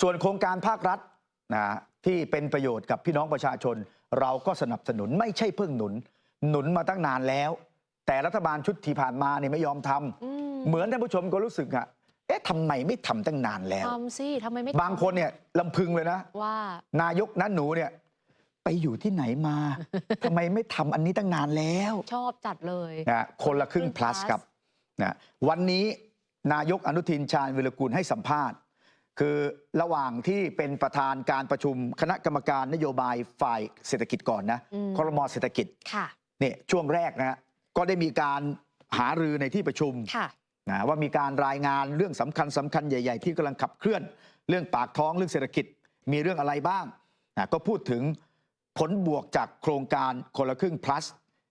ส่วนโครงการภาครัฐนะที่เป็นประโยชน์กับพี่น้องประชาชน เราก็สนับสนุนไม่ใช่เพิ่งหนุน หนุนมาตั้งนานแล้ว แต่รัฐบาลชุดที่ผ่านมาเนี่ยไม่ยอมทำอืมเหมือนท่านผู้ชมก็รู้สึกอะเอ๊ะทำไมไม่ทำตั้งนานแล้วทำสิทำไมไม่บางคนเนี่ยลำพึงเลยนะว่านายกนั้นหนูเนี่ยไปอยู่ที่ไหนมาทำไมไม่ทำอันนี้ตั้งนานแล้ว ชอบจัดเลยนะคนละครึ่งครึ่ง plus plus ครับนะวันนี้นายกอนุทินชาญวิรกูลให้สัมภาษณ์ คือระหว่างที่เป็นประธานการประชุมคณะกรรมการนโยบายฝ่ายเศรษฐกิจก่อนนะอืมครมเศรษฐกิจค่ะเนี่ยช่วงแรกนะฮะก็ได้มีการหารือในที่ประชุมค่ะนะว่ามีการรายงานเรื่องสำคัญสำคัญใหญ่ ๆ ที่กำลังขับเคลื่อน เรื่องปากท้องเรื่องเศรษฐกิจมีเรื่องอะไรบ้างนะก็พูดถึงผลบวกจากโครงการคนละครึ่ง plus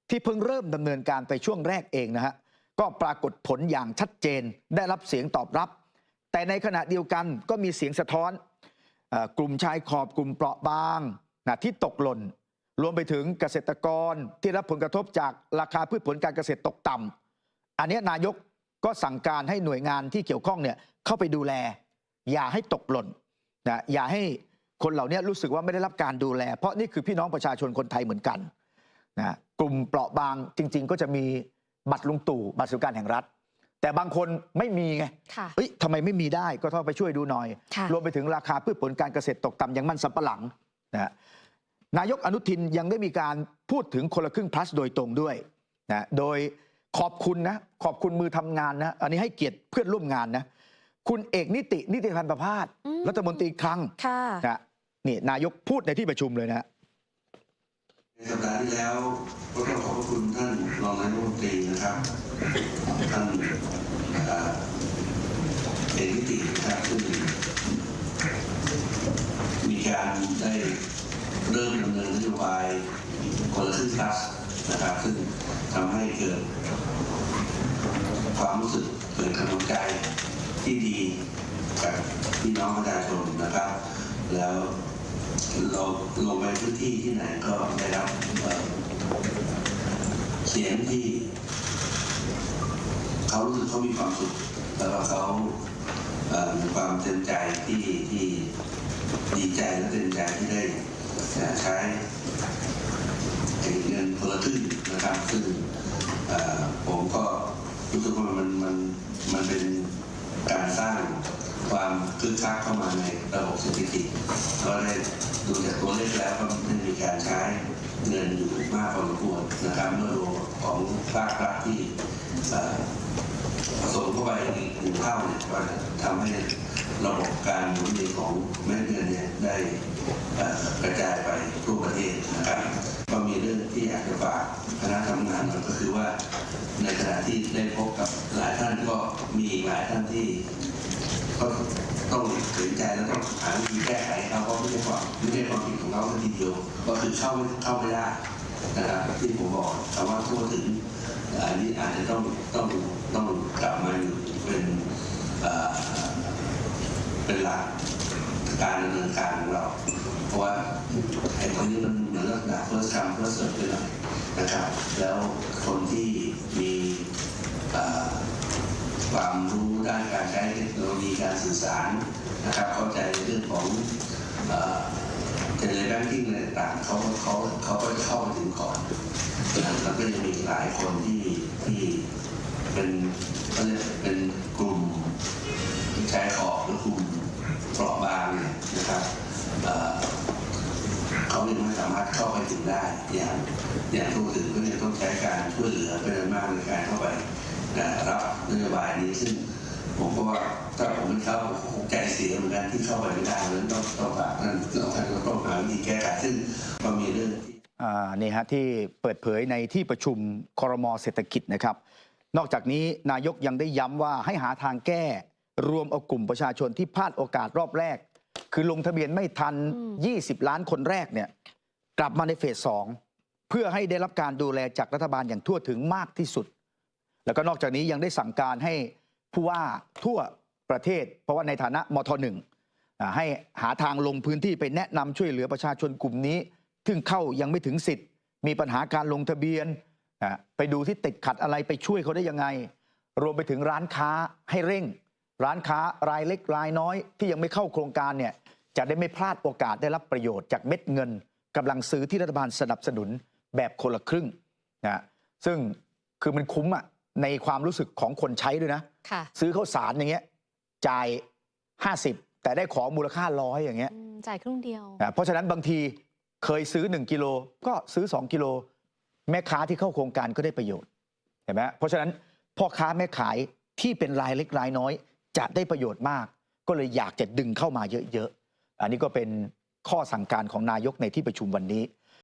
ที่เพิ่งเริ่มดำเนินการไปช่วงแรกเองนะฮะก็ปรากฏผลอย่างชัดเจนได้รับเสียงตอบรับ แต่ในขณะเดียวกันก็มีเสียงสะท้อนอกลุ่มชายขอบกลุ่มเปราะบางนะที่ตกหล่น รวมไปถึงเกษตรกรที่รับผลกระทบจากราคาพืชผลการเกษตรตกต่ำอันนี้นายกก็สั่งการให้หน่วยงานที่เกี่ยวข้องเนี่ยเข้าไปดูแล อย่าให้ตกหล่นนะอย่าให้คนเหล่านี้รู้สึกว่าไม่ได้รับการดูแล เพราะนี่คือพี่น้องประชาชนคนไทยเหมือนกันนะกลุ่มเปราะบางจริง ๆ ก็จะมีบัตรลุงตู่บัตรสวัสดิการแห่งรัฐ แต่บางคนไม่มีไงค่ะเอ้ยทำไมไม่มีได้ก็ต้องไปช่วยดูหน่อยค่ะรวมไปถึงราคาพืชผลการเกษตรตกต่ำอย่างมันสำปะหลังนะฮะนายกอนุทินยังได้มีการพูดถึงคนละครึ่ง plus โดยตรงด้วยนะโดยขอบคุณนะขอบคุณมือทำงานนะอันนี้ให้เกียรติเพื่อนร่วมงานนะคุณเอกนิตินิติพันธ์ประพาสอืมรัฐมนตรีคลังค่ะนะนี่นายกพูดในที่ประชุมเลยนะในสัปดาห์ที่แล้วก็ต้องขอบพระคุณท่านรองนายกรัฐมนตรีนะครับท่านเอ่อเอกนิตินะครับซึ่งมีการได้เริ่มดำเนินนโย บายคนละครึ่งพลัสนะครับ ซึ่งทำให้เกิดความรู้สึกเกิดกำลังใจที่ดีกับพี่น้องประชาชนนะครับ แล้วเราลงไปพื้นที่ที่ไหนก็ได้รับเสียงที่เขารู้สึกเขามีความสุขแล้วก็เขามีความเต็มใจที่ที่ดีใจและเต็มใจที่ได้ใช้ เงินคนละครึ่งนะครับซึ่งเอ่อผมก็รู้สึกว่ามันมันมันเป็นการสร้างความคึกคักเข้ามาในระบบเศรษฐกิจก็ได้ดูจากตัวเลขแล้วก็ได้มีการใช้เงินอยู่มากพอสมควรนะครับเมื่อรวมของภาครัฐที่เอ่อผสมเข้าไปอีกหนึ่งเท่าเนี่ยก็จะทำให้ระบบการหมุนเวียนของเม็ด กระจายไปทั่วประเทศนะครับก็มีเรื่องที่อยากจะฝากคณะทำงานก็คือว่า ในขณะที่ได้พบกับหลายท่านก็มีหลายท่านที่ก็ต้องตัดสินใจแล้วต้องหาวิธีแก้ไขเขาเพราะไม่ใช่ความไม่ใช่ความผิดของเขาทีเดียวก็คือเข้าไม่เข้าไม่ได้นะครับที่ผมบอกแต่ว่าทั่วถึงอันนี้อาจจะต้องต้องต้องกลับมาอยู่เป็นเป็นหลัก การดำเนินการของเรา เพราะว่าไอ้ตรงนี้มันเหมือนลักษณะ first come first serve ไปหน่อยนะครับ แล้วคนที่มีความรู้ด้านการใช้เทคโนโลยีการสื่อสารนะครับเข้าใจในเรื่องของเทเลแบงกิ้งอะไรต่างเขาเขาเขาก็จะเข้าไปถึงก่อนแล้วก็จะมีหลายคนที่ที่เป็นเขาเรียกเป็นายังไม่สารถเข้าไปถึงได้อย่างอย่างทั่วถึงก็ยังต้องใช้การช่วยเหลือเป็นมากในการเข้าไปรับนโยบายนี้ซึ่งผมก็ว่าถ้าผมไม่เข้าผมใจเสียเหมือนกันที่เข้าไปไม่ได้แล้วต้องต้องฝากนั่นต้องท่านก็ต้องหาวิธีแก้ไขซึ่งก็มีเรื่องที่นี่ฮะที่เปิดเผยในที่ประชุมครมเศรษฐกิจนะครับ นอกจากนี้นายกยังได้ย้ำว่าให้หาทางแก้ รวมเอากลุ่มประชาชนที่พลาดโอกาสรอบแรก คือลงทะเบียนไม่ทัน 20 ล้านคนแรกเนี่ย กลับมาในเฟสสองเพื่อให้ได้รับการดูแลจากรัฐบาลอย่างทั่วถึงมากที่สุด แล้วก็นอกจากนี้ยังได้สั่งการให้ผู้ว่าทั่วประเทศ เพราะว่าในฐานะมทหนึ่งให้หาทางลงพื้นที่ไปแนะนำช่วยเหลือประชาชนกลุ่มนี้ ซึ่งเข้ายังไม่ถึงสิทธิ์ มีปัญหาการลงทะเบียน ไปดูที่ติดขัดอะไรไปช่วยเขาได้ยังไง รวมไปถึงร้านค้าให้เร่ง ร้านค้ารายเล็กรายน้อย ที่ยังไม่เข้าโครงการเนี่ยจะได้ไม่พลาดโอกาสได้รับประโยชน์จากเม็ดเงิน กำลังซื้อที่รัฐบาลสนับสนุนแบบคนละครึ่งนะซึ่งคือมันคุ้มอะในความรู้สึกของคนใช้ด้วยนะค่ะซื้อข้าวสารอย่างเงี้ยจ่าย 50 แต่ได้ของมูลค่าร้อยอย่างเงี้ยอืมจ่ายครึ่งเดียวนะเพราะฉะนั้นบางทีเคยซื้อ 1 กิโลก็ซื้อ 2 กิโล แม่ค้าที่เข้าโครงการก็ได้ประโยชน์เห็นไหมเพราะฉะนั้นพ่อค้าแม่ขายที่เป็นรายเล็กรายน้อย จะได้ประโยชน์มาก ก็เลยอยากจะดึงเข้ามาเยอะๆอันนี้ก็เป็น ข้อสั่งการของนายกในที่ประชุมวันนี้